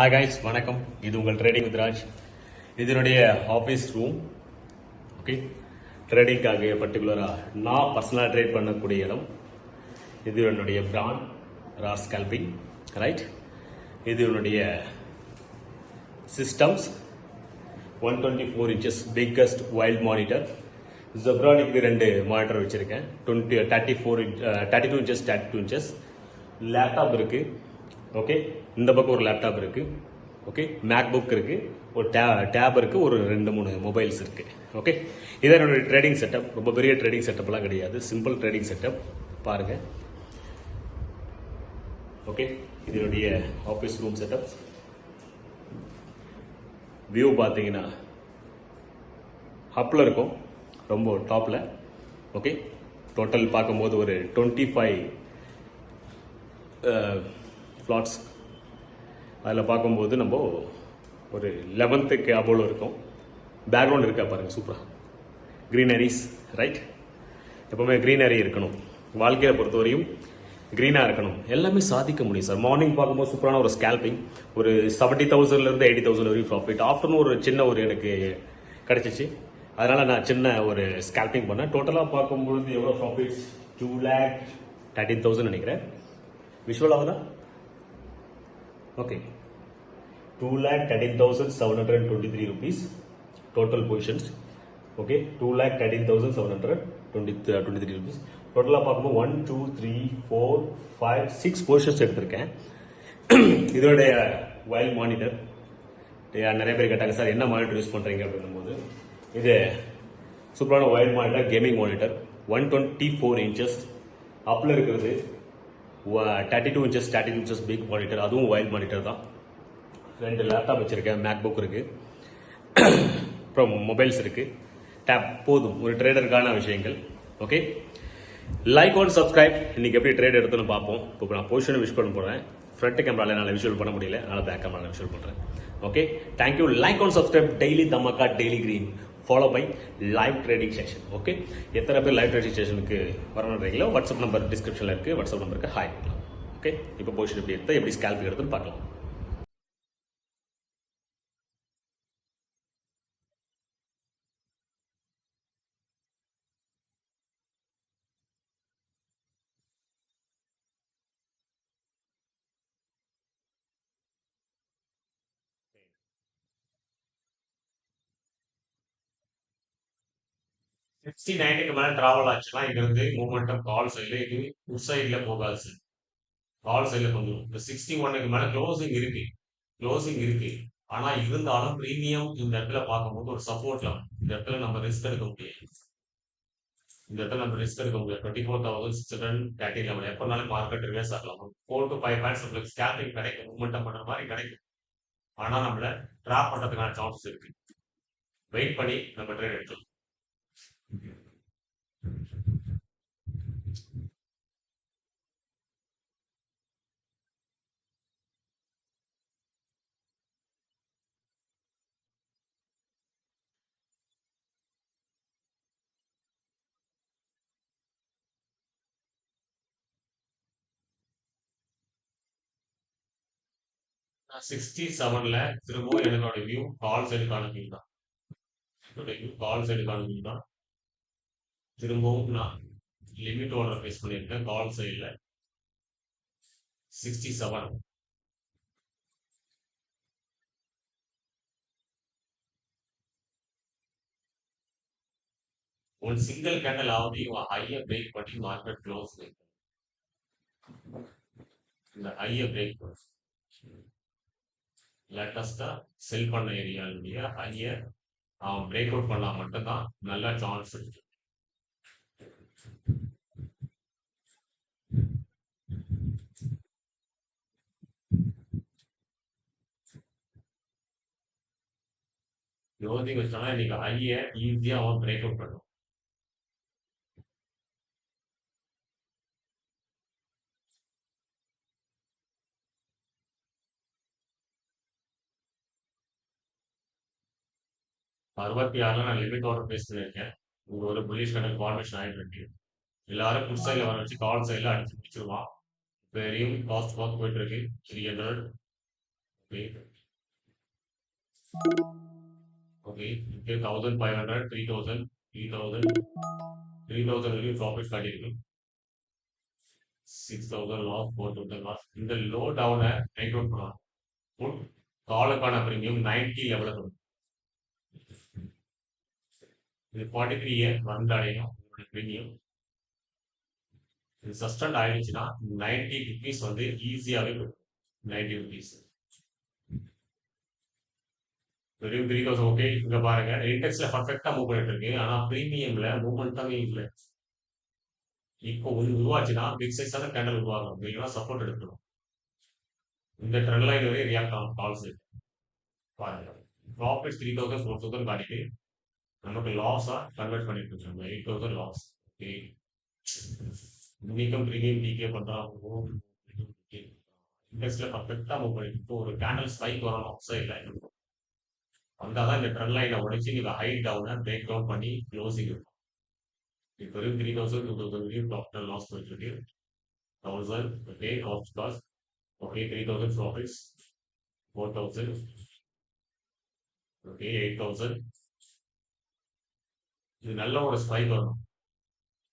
Hi guys வணக்கம். இது உங்கள் ட்ரேடிங் வித் ராஜ் இதனுடைய ஆஃபீஸ் ரூம் ஓகே ட்ரேடிங்காக பர்டிகுலராக நான் பர்சனலாக ட்ரேட் பண்ணக்கூடிய இடம். இது என்னுடைய பிராண்ட் ராஸ் கல்பிங் ரைட் இது என்னுடைய systems one twenty four inches biggest wide monitor ஜப்ரானிக்கு ரெண்டு மானிட்டர் வச்சுருக்கேன். Twenty thirty four inch thirty two inches thirty two inches laptop இருக்குது ஓகே இந்த பக்கம் ஒரு லேப்டாப் இருக்குது ஓகே மேக் புக் இருக்குது ஒரு டே டேப் இருக்குது ஒரு ரெண்டு மூணு மொபைல்ஸ் இருக்குது ஓகே இதான் என்னுடைய ட்ரேடிங் செட்டப் ரொம்ப பெரிய ட்ரேடிங் செட்டப்லாம் கிடையாது. சிம்பிள் ட்ரேடிங் செட்டப் பாருங்கள் ஓகே இதனுடைய ஆஃபீஸ் ரூம் செட்டப் வியூ பார்த்தீங்கன்னா ஹப்பில் இருக்கும். ரொம்ப டாப்பில் ஓகே டோட்டல் பார்க்கும்போது ஒரு டுவெண்ட்டி ஃபைவ் uh, ஸ்லாட்ஸ் அதில் பார்க்கும்போது நம்ம ஒரு லெவன்த்துக்கு அபோல இருக்கும். பேக்ரவுண்ட் இருக்கா பாருங்கள் சூப்பராக க்ரீனரிஸ் ரைட் எப்போவுமே க்ரீனரி இருக்கணும். வாழ்க்கையை பொறுத்தவரையும் க்ரீனாக இருக்கணும். எல்லாமே சாதிக்க முடியும் சார். மார்னிங் பார்க்கும்போது சூப்பரான ஒரு ஸ்கேல்பிங் ஒரு செவன்ட்டி தௌசண்ட்லேருந்து எயிட்டி தௌசண்ட் வரைக்கும் ப்ராஃபிட் ஆஃப்டர்நூன் ஒரு சின்ன ஒரு எனக்கு கிடச்சிச்சு. அதனால் நான் சின்ன ஒரு ஸ்கேல்பிங் பண்ணேன். டோட்டலாக பார்க்கும்பொழுது எவ்வளோ profits two lakh thirteen thousand நினைக்கிறேன். விஷுவல் தான் okay two lakh thirteen thousand seven hundred twenty three rupees total positions okay two lakh thirteen thousand seven hundred twenty twenty three rupees டோட்டலாக பார்க்கும்போது one two three four five six positions எடுத்திருக்கேன் இதனுடைய வயல் monitor நிறைய பேர் கேட்டாங்க sir என்ன monitor use பண்ணுறீங்க அப்படின்னும் போது இது சூப்பரான wide monitor gaming monitor one twenty four inches அப்பில் இருக்கிறது thirty two inches thirty two inches big monitor அதுவும் ஒயர் மானிட்டர் தான். ரெண்டு லேப்டாப் வச்சுருக்கேன் மேக் புக் இருக்குது அப்புறம் மொபைல்ஸ் இருக்குது டேப் போதும். ஒரு ட்ரேடருக்கான விஷயங்கள். ஓகே லைக் ஒன் சப்ஸ்கிரைப் இன்னைக்கு எப்படி ட்ரேட் எடுத்துன்னு பார்ப்போம். இப்போ நான் பொசிஷனை விஷ் பண்ண போகிறேன் ஃப்ரண்ட் கேமரால என்னால் விஷுவல் பண்ண முடியல. அதனால் பேக் கேமரால விஷுவல் பண்ணுறேன் okay thank you like one subscribe daily தமக்கா daily green follow by live trading session okay எத்தனை பேர் லைவ் ட்ரேடிங் செஷனுக்கு வரணுன்றீங்களோ வாட்ஸ்அப் நம்பர் டிஸ்கிரிப்ஷனில் இருக்குது வாட்ஸ்அப் நம்பருக்கு ஹாய் ஓகே இப்போ பொசிஷன் எப்படி எடுத்து எப்படி ஸ்கேல்பிங் எடுத்துன்னு பார்க்கலாம். சிக்ஸ்டி நைன்டிக்கு மேலே ட்ராவல் ஆச்சுன்னா இங்க வந்து மூமெண்டம் கால் சைடில் இது உட் சைடில் போகாது சார் கால் சைடில் கொஞ்சம் இந்த சிக்ஸ்டி ஒன்னுக்கு மேலே க்ளோசிங் இருக்கு. க்ளோசிங் இருக்கு. ஆனால் இருந்தாலும் ப்ரீமியம் இந்த இடத்துல பார்க்கும்போது ஒரு சப்போர்ட்ல இந்த இடத்துல நம்ம ரிஸ்க் எடுக்க முடியாது. இந்த இடத்துல நம்ம ரிஸ்க் எடுக்க முடியாது. Twenty four thousand six hundred thirty level எப்போனாலும் மார்க்கெட் ரிவேஸ் ஆகலாம் ஃபோர் டு ஃபைவ் பாயிண்ட்ஸ் நம்மளுக்கு ஸ்டார்டிங் கிடைக்கும். மூமெண்டம் பண்ணுற மாதிரி கிடைக்கும். ஆனால் நம்மளை ட்ராப் பண்ணுறதுக்கான சான்சஸ் இருக்கு. வெயிட் பண்ணி நம்ம ட்ரேட் எடுத்துக்கலாம் சிக்ஸ்டி செவன்ல திரும்பவும் என்னோட வியூ கால்ஸ் சைடுக்கான வியூ தான். என்னோட வியூ கால்ஸ் சைடுக்கான வியூ தான். திரும்பவும் நான் லிமிட் ஆர்டர் ஃபேஸ் பண்ணியிருக்கேன். கால் சைடில் சிக்ஸ்டி செவன் ஒரு சிங்கிள் கேண்டல் ஆகுது இவன் ஹையை பிரேக் பண்ணி மார்க்கெட் க்ளோஸ் இந்த ஹையை பிரேக் பண்ணி. லேட்டஸ்டா செல் பண்ண ஏரியாவுடைய ஹையை அவன் பிரேக் அவுட் பண்ணா மட்டும்தான் நல்ல சான்ஸ் இருக்கு. யோசிக்க வச்சானா இன்னைக்கு ஹையை ஈஸியா அவன் பிரேக் அவுட் பண்ணும் அறுபத்தி ஆறுல நான் லிமிட் ஆர்டர் பேஸ் ஒரு ஒரு புலிஷ் கணக்கு ஃபார்மேஷன் இருக்கு. எல்லாரும் புதுசாக சைடில் வர வச்சு கால் சைடில் அடிச்சு முடிச்சிருவான் இப்போ காஸ்ட் ஒர்க் போயிட்டு இருக்கு. த்ரீ ஹண்ட்ரட் ஓகே ஓகே இங்கே thousand five hundred three thousand three thousand three thousand வரைக்கும் profit காட்டியிருக்கு. Six thousand loss four thousand loss இந்த லோ டவுனை டேக் அவுட் பண்ணலாம். புட் காலுக்கான பிரீமியம் நைன்டி லெவலில் இருக்கும் இது ஃபார்ட்டி த்ரீ இயர் வந்து உங்களோட ப்ரீமியம் இது சஸ்டண்ட் ஆயிடுச்சுன்னா நைன்டி ருபீஸ் வந்து ஈஸியாகவே கொடுக்கும். நைன்டி ருபீஸ் வெறும் த்ரீ தௌசண்ட் ஓகே இங்க பாருங்க. இண்டெக்ஸ்ல பர்ஃபெக்டா மூவ் பண்ணிட்டு இருக்கு. ஆனா பிரீமியம்ல மூவ்மெண்ட்டாவே இல்லை. இப்போ ஒரு உருவாச்சுன்னா பிக் சைஸான கேண்டல் உருவாகும். இல்லைன்னா சப்போர்ட் எடுக்கணும் இந்த ட்ரெண்ட் லைன் வரை ரியாக்ட் ஆகும். கால்ஸ் பாருங்க. Profit three thousand four thousand காட்டிட்டு நமக்கு லாஸா கன்வெர்ட் பண்ணிட்டு இருக்கோம் எயிட் தௌசண்ட் லாஸ் ஓகே இன்னைக்கும் ப்ரீமியம் டிகே பண்றாங்க இண்டெக்ஸ்ல பர்ஃபெக்டா மூவ் பண்ணிட்டு இப்போ ஒரு கேண்டல் ஸ்பைக் வரணும் சைட்ல வந்தால் தான் இந்த ட்ரெண்ட் லைனை உடைச்சு நீங்கள் ஹைட் டவுனை பிரேக் டவுன் பண்ணி க்ளோசிங் இருக்கும் இப்போ வரைக்கும் த்ரீ தௌசண்ட் டூ தௌசண்ட் வரையும் டாக்டர் லாஸ் போயிட்டு இருக்கு. Thousand okay off cost okay three thousand profits four thousand okay eight thousand இது நல்ல ஒரு ஸ்பைக் வரும்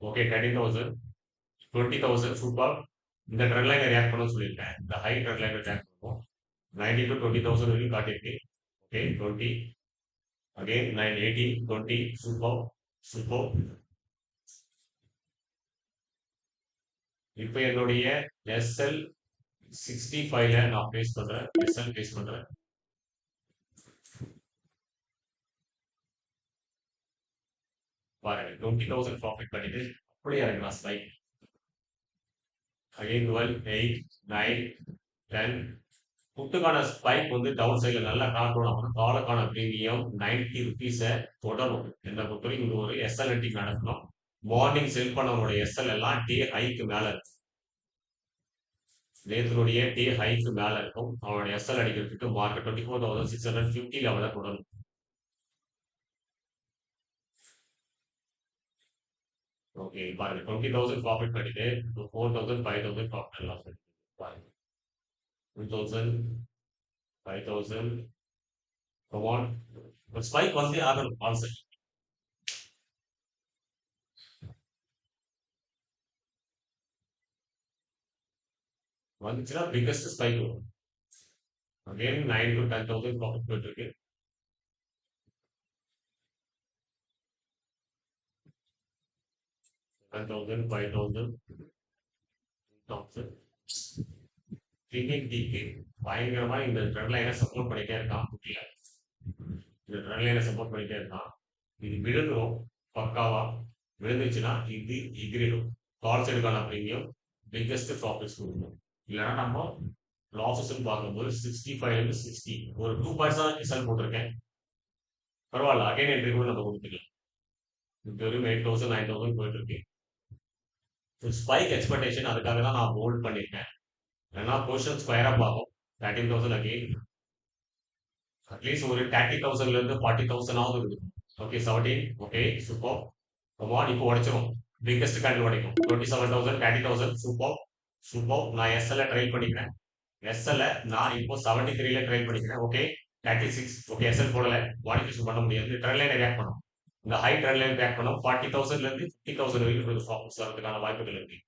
okay thirty thousand twenty thousand super இந்த ட்ரெண்ட் லைனை ரியாக்ட் பண்ண சொல்லியிருக்கேன். இந்த ஹை ட்ரெண்ட் லைனை ரியாக்ட் பண்ணுவோம் நைன்டி டு டுவெண்ட்டி தௌசண்ட் வரைக்கும் காட்டியிருக்கேன் okay twenty again nine eighty twenty super super இப்போ என்னுடைய எஸ்எல் சிக்ஸ்டி ஃபைவ்ல நான் பேஸ் பண்றேன். எஸ்எல் பேஸ் பண்றேன். பாருங்க டுவெண்ட்டி தௌசண்ட் ப்ராஃபிட் பண்ணிட்டு அப்படியே இறங்கலாம் spike again twelve eight nine ten புட்டுக்கான spike வந்து டவுன் சைடில் நல்லா காட்டணும். அப்படின்னா காலுக்கான ப்ரீமியம் நைன்டி ருபீஸை தொடரும். என்னை பொறுத்தவரைக்கும் இது ஒரு எஸ்எல்என்டி நடக்கணும். மார்னிங் செல் பண்ணவங்களுடைய எஸ்எல் எல்லாம் டே ஹைக்கு மேலே இருக்கும். நேத்தினுடைய டே ஹைக்கு மேலே இருக்கும். அவனோட எஸ்எல் அடிக்கிறதுக்கு market twenty four thousand six hundred fifty லெவலில் தொடரும். ஓகே பாருங்க டுவெண்ட்டி தௌசண்ட் ப்ராஃபிட் பண்ணிட்டு four thousand five thousand profit loss பாருங்க two thousand five thousand one ஒரு ஸ்பைக் வந்து ஆகணும் கான்செப்ட் வந்துச்சுன்னா பிக்கஸ்ட் ஸ்பைக் வரும் again nine to ten thousand profit போயிட்டு இருக்கு ten thousand five thousand thousand trimming டிக்கு பயங்கரமா இந்த ட்ரெண்ட் லைனை சப்போர்ட் பண்ணிட்டே இருக்கான் குட்டில இந்த ட்ரெண்ட் லைனை சப்போர்ட் பண்ணிட்டே இருக்கான். இது விழுந்துரும் பக்காவா. விழுந்துச்சுன்னா இது எகிரிடும். கால் எடுக்கலாம் ப்ரீமியம் பிக்கஸ்ட் ப்ராஃபிட்ஸ் கொடுக்கும். இல்லைன்னா நம்ம லாசஸ் பார்க்கும்போது சிக்ஸ்டி ஃபைவ்லேருந்து சிக்ஸ்டி ஒரு டூ பாயிண்ட்ஸ் தான் ரிசல்ட் போட்டிருக்கேன். பரவாயில்ல அகைன் என்ட்ரி கூட நம்ம கொடுத்துக்கலாம். இப்போ வரையும் எயிட் தௌசண்ட் நைன் தௌசண்ட் போயிட்டு இருக்கு. ஸ்பைக் எக்ஸ்பெக்டேஷன் அதுக்காக தான் நான் ஹோல்ட் பண்ணியிருக்கேன் ஏன்னா பொசிஷன் ஸ்கொயராக பார்க்கும் thirteen thousand again at least ஒரு தேர்ட்டி தௌசண்ட்லேருந்து ஃபார்ட்டி தௌசண்ட் ஆகுது ஓகே செவன்டீன் ஓகே சூப்பர் ரொம்ப இப்போ உடைச்சிரும். பிக்கஸ்ட் கேண்டில் உடைக்கும். Twenty seven thousand thirty thousand super super நான் எஸ்எல்ல ட்ரைல் பண்ணிக்கிறேன். எஸ்எல்ல நான் இப்போ செவன்டி த்ரீல ட்ரைல் பண்ணிக்கிறேன். Okay thirty six okay SL போடல. மாடிஃபிகேஷன் பண்ண முடியாது. ட்ரெயிலே ரியாக்ட் பண்ணும். இந்த ஹை ட்ரெண்ட் லைன் பண்ணோம். பண்ணும் ஃபார்ட்டி தௌசண்ட்லேருந்து ஃபிஃப்டி தௌசண்ட் வரைக்கும் ப்ராஃபிட்ஸ் வரதுக்கான வாய்ப்புகள் இருக்கு.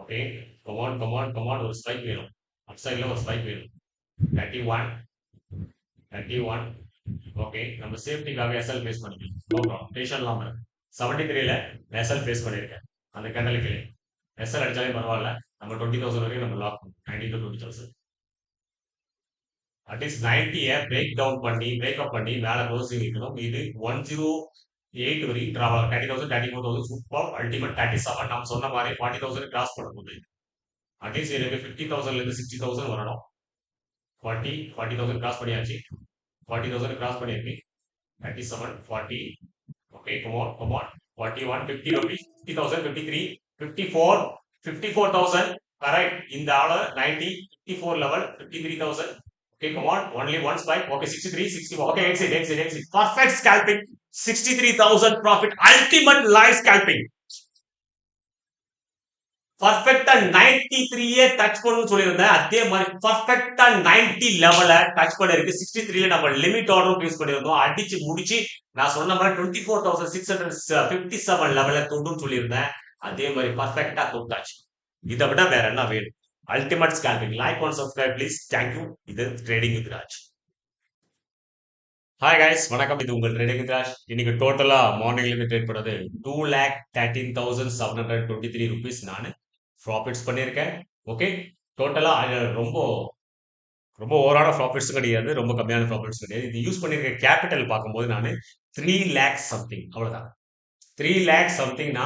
Okay come on come on come on ஒரு ஸ்ட்ரைக் வேணும். அப் சைடில் ஒரு ஸ்ட்ரைக் வேணும். Thirty one thirty one okay நம்ம சேஃப்டிக்காக எஸ்எல் ஃபேஸ் பண்ணிக்கலாம் நோ ப்ராப்ளம் டென்ஷன் இல்லாமல் செவன்டி த்ரீல எஸ்எல் ஃபேஸ் பண்ணியிருக்கேன். அந்த கண்டலுக்கு எஸ்எல் அடிச்சாலே பரவாயில்ல. நம்ம டுவெண்ட்டி தௌசண்ட் வரைக்கும் நம்ம லாக் பண்ணுவோம் ninety to twenty thousand at least நைன்டியை break down பண்ணி பிரேக்அப் பண்ணி மேலே க்ளோசிங் இருக்கணும். இது ஒன் ஜீரோ எயிட் வரைக்கும் travel thirty thousand thirty four thousand super ultimate thirty seven நம்ம சொன்ன மாதிரி ஃபார்ட்டி தௌசண்ட் கிராஸ் பண்ண போகுது அட்லீஸ்ட் எனக்கு ஃபிஃப்டி தௌசண்ட்லேருந்து சிக்ஸ்டி தௌசண்ட் வரணும். ஃபார்ட்டி ஃபார்ட்டி தௌசண்ட் கிராஸ் பண்ணியாச்சு. ஃபார்ட்டி தௌசண்ட் கிராஸ் பண்ணியிருக்கு thirty seven forty okay come on come on forty one fifty rupees fifty thousand fifty three fifty four fifty four thousand correct இந்த ஆளு ninety fifty four level fifty three thousand Okay, come on. Only one spike. Okay, 63, 60. Okay, exit, exit, exit. Perfect scalping. 63,000 profit. Ultimate live scalping. பர்ஃபெக்டா ninety த்ரீயே touch பண்ணணும்னு சொல்லியிருந்தேன் அதே மாதிரி பர்ஃபெக்டா ninety லெவல டச் பண்ணிருக்கு சிக்ஸ்டி த்ரீல நம்ம லிமிட் ஆர்டரும் யூஸ் பண்ணியிருந்தோம் அடிச்சு முடிச்சு நான் சொன்ன மாதிரி twenty four thousand six hundred fifty seven லெவல தொடுன்னு சொல்லியிருந்தேன் அதே மாதிரி பர்ஃபெக்டா தொட்டாச்சு இதை விட வேற என்ன வேணும் ultimate scalping like one subscribe please thank you இது trading with Raj hi guys வணக்கம். இது உங்கள் ட்ரேடிங் வித் ராஜ் இன்னைக்கு டோட்டலா மார்னிங்ல இருந்து ட்ரேட் பண்ணது two lakh thirteen thousand seven hundred twenty three rupees நான் ப்ராஃபிட்ஸ் பண்ணியிருக்கேன் ஓகே டோட்டலா ரொம்ப ரொம்ப ஓவரான ப்ராஃபிட்ஸும் கிடையாது. ரொம்ப கம்மியான ப்ராஃபிட்ஸ் கிடையாது. இது யூஸ் பண்ணியிருக்க கேபிட்டல் பார்க்கும்போது நான் த்ரீ லேக்ஸ் சம்திங் அவ்வளோதான் த்ரீ லேக்ஸ் சம்திங்னா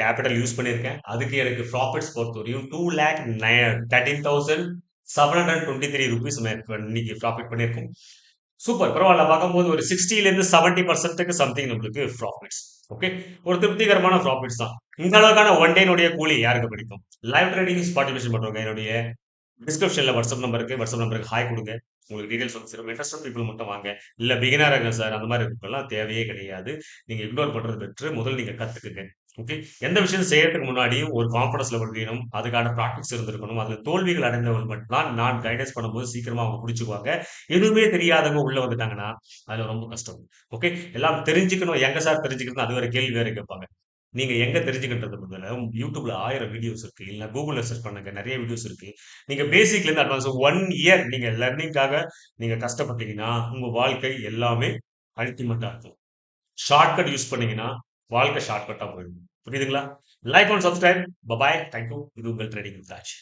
கேபிட்டல் யூஸ் பண்ணியிருக்கேன் அதுக்கு எனக்கு ப்ராஃபிட்ஸ் பொறுத்த வரையும் two lakh thirteen thousand seven hundred twenty three rupees இன்னைக்கு ப்ராஃபிட் பண்ணியிருக்கோம் சூப்பர் பரவாயில்ல. பார்க்கும்போது ஒரு சிக்ஸ்டிலேருந்து செவன்ட்டி பர்சன்ட்டுக்கு சம்திங் நம்மளுக்கு ப்ராஃபிட்ஸ் ஓகே ஒரு திருப்திகரமான ப்ராஃபிட்ஸ் தான். இந்த அளவுக்கான ஒன் டேனுடைய கூலி யாருக்கு பிடிக்கும்? லைவ் ட்ரேடிங் பார்ட்டிபேஷன் பண்ணுறவங்க. என்னுடைய டிஸ்கிரிப்ஷனில் வாட்ஸ்அப் நம்பருக்கு வாட்ஸ்அப் நம்பருக்கு ஹாய் கொடுங்க. உங்களுக்கு டீடைல்ஸ் வந்து சிறப்பு இன்ட்ரெஸ்ட் பீப்புள் மட்டும் வாங்க. இல்லை பிகினராக சார் அந்த மாதிரி இருக்கலாம் தேவையே கிடையாது. நீங்கள் இக்னோர் பண்ணுறது பெற்று முதல் நீங்கள் கற்றுக்குங்க ஓகே எந்த விஷயம் செய்யறதுக்கு முன்னாடியும் ஒரு கான்ஃபிடன்ஸ் லெவல் வேணும் அதுக்கான ப்ராக்டிஸ் இருந்திருக்கணும் அதில் தோல்விகள் அடைந்தவர்கள் மட்டும்தான் நான் கைடன்ஸ் பண்ணும்போது சீக்கிரமா அவங்க பிடிச்சிக்குவாங்க எதுவுமே தெரியாதவங்க உள்ள வந்துட்டாங்கன்னா அதுல ரொம்ப கஷ்டம். ஓகே எல்லாம் தெரிஞ்சுக்கணும் எங்க சார் தெரிஞ்சுக்கணும் அது வேற கேள்வி வேற கேட்பாங்க. நீங்க எங்க தெரிஞ்சுக்கின்றது முதல்ல யூடியூப்ல ஆயிரம் வீடியோஸ் இருக்கு இல்ல கூகுள்ல சர்ச் பண்ணுங்க நிறைய வீடியோஸ் இருக்கு. நீங்க பேசிக்ல இருந்து அட்வான்ஸ் ஒன் இயர் நீங்க லர்னிங்காக நீங்க கஷ்டப்பட்டீங்கன்னா உங்க வாழ்க்கை எல்லாமே அல்டிமேட்டா இருக்கும். ஷார்ட்கட் யூஸ் பண்ணீங்கன்னா வாழ்க்கை ஷார்ட்கட்டா போயிடும். புரியுதுங்களா? Like and subscribe bye bye thank you இது உங்கள் ட்ரேடிங் ராஜ்